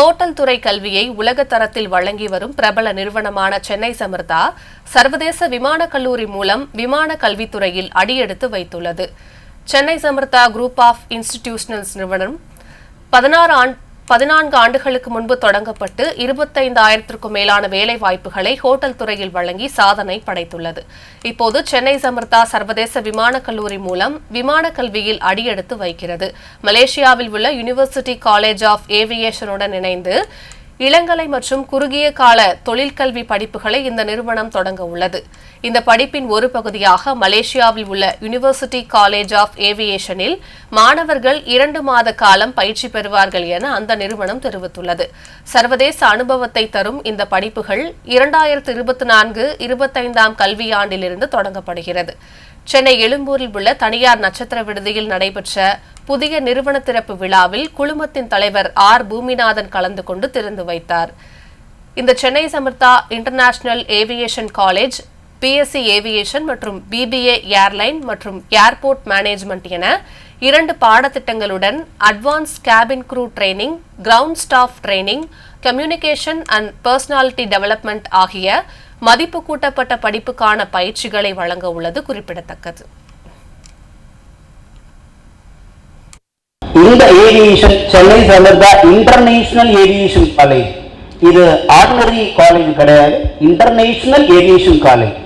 Hotel துறை கல்வியை உலக தரத்தில் வழங்கி வரும் பிரபல நிறுவனமான சென்னை சமர்தா சர்வதேச விமான கல்லூரி மூலம் விமான கல்வித்துறையில் அடியெடுத்து வைத்துள்ளது. Chennai Samartha group of institutions நிறுவனம் பதினாறு ஆண்டு பதினான்கு ஆண்டுகளுக்கு முன்பு தொடங்கப்பட்டு இருபத்தைந்தாயிரத்திற்கும் மேலான வேலை வாய்ப்புகளை ஹோட்டல் துறையில் வழங்கி சாதனை படைத்துள்ளது. இப்போது சென்னை சமர்த்தா சர்வதேச விமான கல்லூரி மூலம் விமான கல்வியில் அடியெடுத்து வைக்கிறது. மலேசியாவில் உள்ள யுனிவர்சிட்டி காலேஜ் ஆஃப் ஏவியேஷனுடன் இணைந்து இளங்கலை மற்றும் குறுகிய கால தொழிற்கல்வி படிப்புகளை இந்த நிறுவனம் தொடங்க உள்ளது. இந்த படிப்பின் ஒரு பகுதியாக மலேசியாவில் உள்ள யுனிவர்சிட்டி காலேஜ் ஆஃப் ஏவியேஷனில் மாணவர்கள் இரண்டு மாத காலம் பயிற்சி பெறுவார்கள் என அந்த நிறுவனம் தெரிவித்துள்ளது. சர்வதேச அனுபவத்தை தரும் இந்த படிப்புகள் இரண்டாயிரத்து இருபத்தி நான்கு இருபத்தைந்தாம் கல்வியாண்டிலிருந்து தொடங்கப்படுகிறது. சென்னை எழும்பூரில் உள்ள தனியார் நட்சத்திர விடுதியில் நடைபெற்ற புதிய நிறுவன திறப்பு விழாவில் குழுமத்தின் தலைவர் ஆர். பூமிநாதன் கலந்து கொண்டு திறந்து வைத்தார். இந்த Chennai Samartha international aviation college BSc aviation மற்றும் பிபிஏ ஏர்லைன் மற்றும் ஏர்போர்ட் மேனேஜ்மெண்ட் என இரண்டு பாடத்திட்டங்களுடன் advance cabin crew training ground staff training communication and personality development ஆகிய மதிப்பு கூட்டப்பட்ட படிப்புக்கான பயிற்சிகளை வழங்க உள்ளது குறிப்பிடத்தக்கது. இந்த ஏவியேஷன் சென்னை தான் இன்டர்நேஷனல் ஏவியேஷன் காலேஜ் இது ஆர்டினரி காலேஜ் கிடையாது. இன்டர்நேஷனல் ஏவியேஷன் காலேஜ்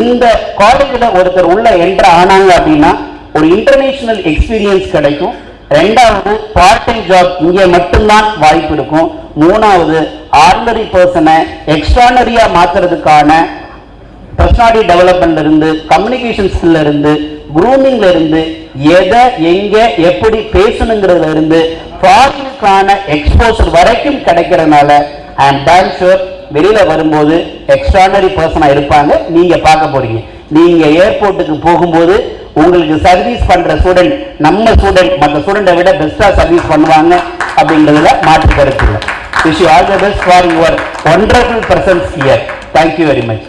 இந்த காலேஜில் ஒருத்தர் உள்ள என்ட்ரு ஆனாங்க அப்படின்னா ஒரு இன்டர்நேஷனல் எக்ஸ்பீரியன்ஸ் கிடைக்கும். ரெண்டாவது பார்ட் டைம் ஜாப் இங்கே மட்டும்தான் வாய்ப்பு இருக்கும். மூணாவது ஆர்டினரி பர்சனை எக்ஸ்ட்ரானரியாக மாற்றுறதுக்கான பர்சனாலிட்டி டெவலப்மெண்ட்லேருந்து கம்யூனிகேஷன் ஸ்கில்லருந்து குரூமிங்ல இருந்து எதை எங்க எப்படி பேசணுங்கிறதுல இருந்து ஃபாரினுக்கான எக்ஸ்போசர் வரைக்கும் கிடைக்கிறதுனால ஐ அம் டேம் ஷூர் வெளியில வரும்போது எக்ஸ்ட்ரானரி பர்சனா இருப்பாங்க. நீங்க பார்க்க போறீங்க. நீங்க ஏர்போர்ட்டுக்கு போகும்போது உங்களுக்கு சர்வீஸ் பண்ற ஸ்டூடெண்ட் நம்ம ஸ்டூடெண்ட் மற்ற ஸ்டூடெண்டை விட பெஸ்டா சர்வீஸ் பண்ணுவாங்க அப்படிங்கிறதுல மாற்று கருத்து wish you all the best for your wonderful presence year thank you very much